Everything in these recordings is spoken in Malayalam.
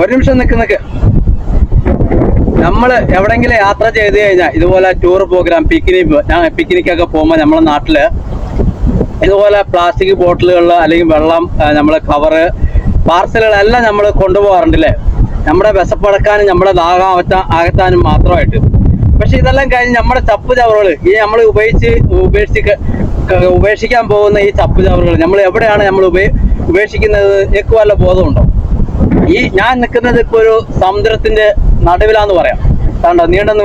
ഒരു നിമിഷം നിക്ക് നമ്മൾ എവിടെങ്കിലും യാത്ര ചെയ്ത് കഴിഞ്ഞാൽ ഇതുപോലെ ടൂർ പ്രോഗ്രാം പിക്നിക് പിക്നിക് പിക്നിക്കൊക്കെ പോകുമ്പോൾ നമ്മളെ നാട്ടിൽ ഇതുപോലെ പ്ലാസ്റ്റിക് ബോട്ടിലുകൾ അല്ലെങ്കിൽ വെള്ളം നമ്മൾ കവറ് പാർസലുകളെല്ലാം നമ്മൾ കൊണ്ടുപോകാറുണ്ടല്ലേ? നമ്മുടെ വിശപ്പടക്കാനും നമ്മുടെ ദാഹം ആകത്താനും മാത്രമായിട്ട്. പക്ഷെ ഇതെല്ലാം കഴിഞ്ഞ് നമ്മുടെ ചപ്പ് ചവറുകൾ ഈ നമ്മൾ ഉപയോഗിച്ച് ഉപേക്ഷിക്ക ഉപേക്ഷിക്കാൻ പോകുന്ന ഈ ചപ്പ് ചവറുകൾ നമ്മൾ എവിടെയാണ് നമ്മൾ ഉപേ ഉപേക്ഷിക്കുന്നത്? എനിക്ക് വല്ല ബോധമുണ്ടോ? ഈ ഞാൻ നിൽക്കുന്നത് ഇപ്പൊ ഒരു സമുദ്രത്തിന്റെ നടുവിലാന്ന് പറയാം. കണ്ടോ? നീണ്ടെന്ന്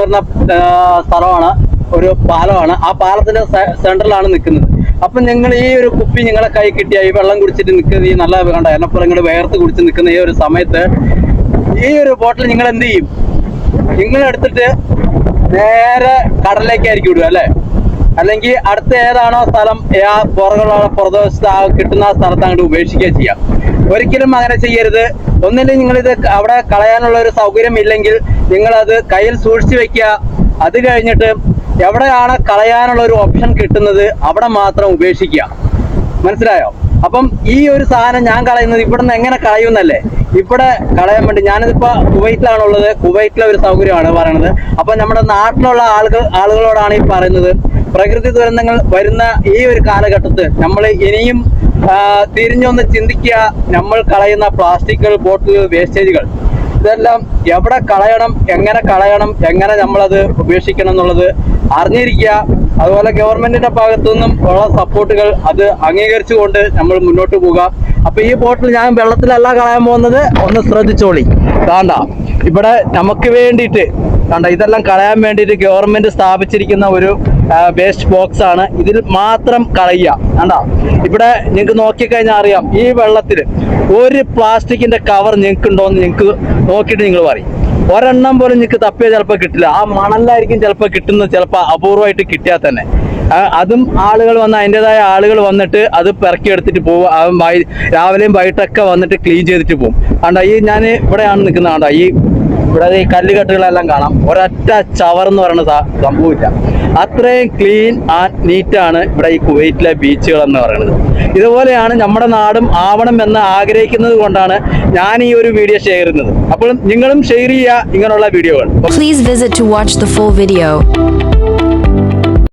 ആ, സ്ഥലമാണ്. ഒരു പാലമാണ്. ആ പാലത്തിന്റെ സെന്ററിലാണ് നിൽക്കുന്നത്. അപ്പൊ നിങ്ങൾ ഈ ഒരു കുപ്പി നിങ്ങളെ കൈ കിട്ടിയ ഈ വെള്ളം കുടിച്ചിട്ട് നിൽക്കുന്ന ഈ നല്ല കണ്ട? എന്നെപ്പോലെ നിങ്ങൾ വേർത്ത് കുടിച്ച് നിൽക്കുന്ന ഈ ഒരു സമയത്ത് ഈ ഒരു ബോട്ടിൽ നിങ്ങൾ എന്ത് ചെയ്യും? നിങ്ങൾ എടുത്തിട്ട് നേരെ കടലിലേക്കായിരിക്കും വിടുക അല്ലേ? അല്ലെങ്കിൽ അടുത്ത ഏതാണോ സ്ഥലം ആ പുറകുള്ള പുറകുവശത്ത് ആ കിട്ടുന്ന സ്ഥലത്ത് അങ്ങോട്ട് ഉപേക്ഷിക്കുക ചെയ്യാം. ഒരിക്കലും അങ്ങനെ ചെയ്യരുത്. ഒന്നില്ലെങ്കിൽ നിങ്ങൾ ഇത് അവിടെ കളയാനുള്ള ഒരു സൗകര്യം ഇല്ലെങ്കിൽ അത് കയ്യിൽ സൂക്ഷിച്ചു വെക്കുക. അത് കഴിഞ്ഞിട്ട് എവിടെയാണ് കളയാനുള്ള ഒരു ഓപ്ഷൻ കിട്ടുന്നത് അവിടെ മാത്രം ഉപേക്ഷിക്കുക. മനസ്സിലായോ? അപ്പം ഈ ഒരു സാധനം ഞാൻ കളയുന്നത് ഇവിടെ നിന്ന് എങ്ങനെ കളയുന്നല്ലേ ഇവിടെ കളയാൻ വേണ്ടി ഞാനിതിപ്പോ കുവൈറ്റിലാണുള്ളത്. കുവൈറ്റിലെ ഒരു സൗകര്യമാണ് പറയുന്നത് അപ്പൊ നമ്മുടെ നാട്ടിലുള്ള ആളുകൾ ആളുകളോടാണ് ഈ പറയുന്നത്. പ്രകൃതി ദുരന്തങ്ങൾ വരുന്ന ഈ ഒരു കാലഘട്ടത്ത് നമ്മൾ ഇനിയും തിരിഞ്ഞൊന്ന് ചിന്തിക്കുക. നമ്മൾ കളയുന്ന പ്ലാസ്റ്റിക്കുകൾ ബോട്ടിലുകൾ വേസ്റ്റേജുകൾ ഇതെല്ലാം എവിടെ കളയണം എങ്ങനെ കളയണം എങ്ങനെ നമ്മളത് ഉപേക്ഷിക്കണം എന്നുള്ളത് അറിഞ്ഞിരിക്കുക. അതുപോലെ ഗവൺമെന്റിന്റെ ഭാഗത്തു നിന്നും ഉള്ള സപ്പോർട്ടുകൾ അത് അംഗീകരിച്ചുകൊണ്ട് നമ്മൾ മുന്നോട്ട് പോവുക. അപ്പൊ ഈ ബോട്ടിൽ ഞാൻ വെള്ളത്തിലല്ല കളയാൻ പോകുന്നത്. ഒന്ന് ശ്രദ്ധിച്ചോളി. കാണ്ട ഇവിടെ നമുക്ക് വേണ്ടിയിട്ട് കണ്ട ഇതെല്ലാം കളയാൻ വേണ്ടിയിട്ട് ഗവൺമെന്റ് സ്ഥാപിച്ചിരിക്കുന്ന ഒരു വേസ്റ്റ് ബോക്സ് ആണ്. ഇതിൽ മാത്രം കളയുക. കണ്ട? ഇവിടെ നിങ്ങൾക്ക് നോക്കിക്കഴിഞ്ഞാൽ അറിയാം ഈ വെള്ളത്തിൽ ഒരു പ്ലാസ്റ്റിക്കിന്റെ കവർ നിങ്ങൾക്ക് ഉണ്ടോ എന്ന് നിങ്ങൾക്ക് നോക്കിയിട്ട് നിങ്ങൾ പറയും. ഒരെണ്ണം പോലും നിങ്ങൾക്ക് തപ്പിയ ചിലപ്പോൾ കിട്ടില്ല. ആ മണലായിരിക്കും ചിലപ്പോൾ കിട്ടുന്നത് ചിലപ്പോൾ അപൂർവമായിട്ട് കിട്ടിയാൽ തന്നെ. അതും ആളുകൾ വന്ന് അതിന്റെതായ ആളുകൾ വന്നിട്ട് അത് പെറക്കി എടുത്തിട്ട് പോകും രാവിലെയും വൈകിട്ടൊക്കെ വന്നിട്ട് ക്ലീൻ ചെയ്തിട്ട് പോകും കണ്ട ഈ ഞാൻ ഇവിടെയാണ് നിൽക്കുന്നത്. കണ്ട ഈ ഇവിടെ ഈ കല്ലുകെട്ടുകളെല്ലാം കാണാം. ഒരൊറ്റ ചവർ എന്ന് പറയുന്ന സംഭവമില്ല. അത്രയും ക്ലീൻ ആൻഡ് നീറ്റാണ് ഇവിടെ ഈ കുവൈറ്റിലെ ബീച്ചുകൾ എന്ന് പറയുന്നത്. ഇതുപോലെയാണ് നമ്മുടെ നാടും ആവണം എന്ന് ആഗ്രഹിക്കുന്നത് കൊണ്ടാണ് ഞാൻ ഈ ഒരു വീഡിയോ ഷെയർ ചെയ്യുന്നത്. അപ്പോൾ നിങ്ങളും ഷെയർ ചെയ്യുക ഇങ്ങനെയുള്ള വീഡിയോകൾ Please visit to watch the full video.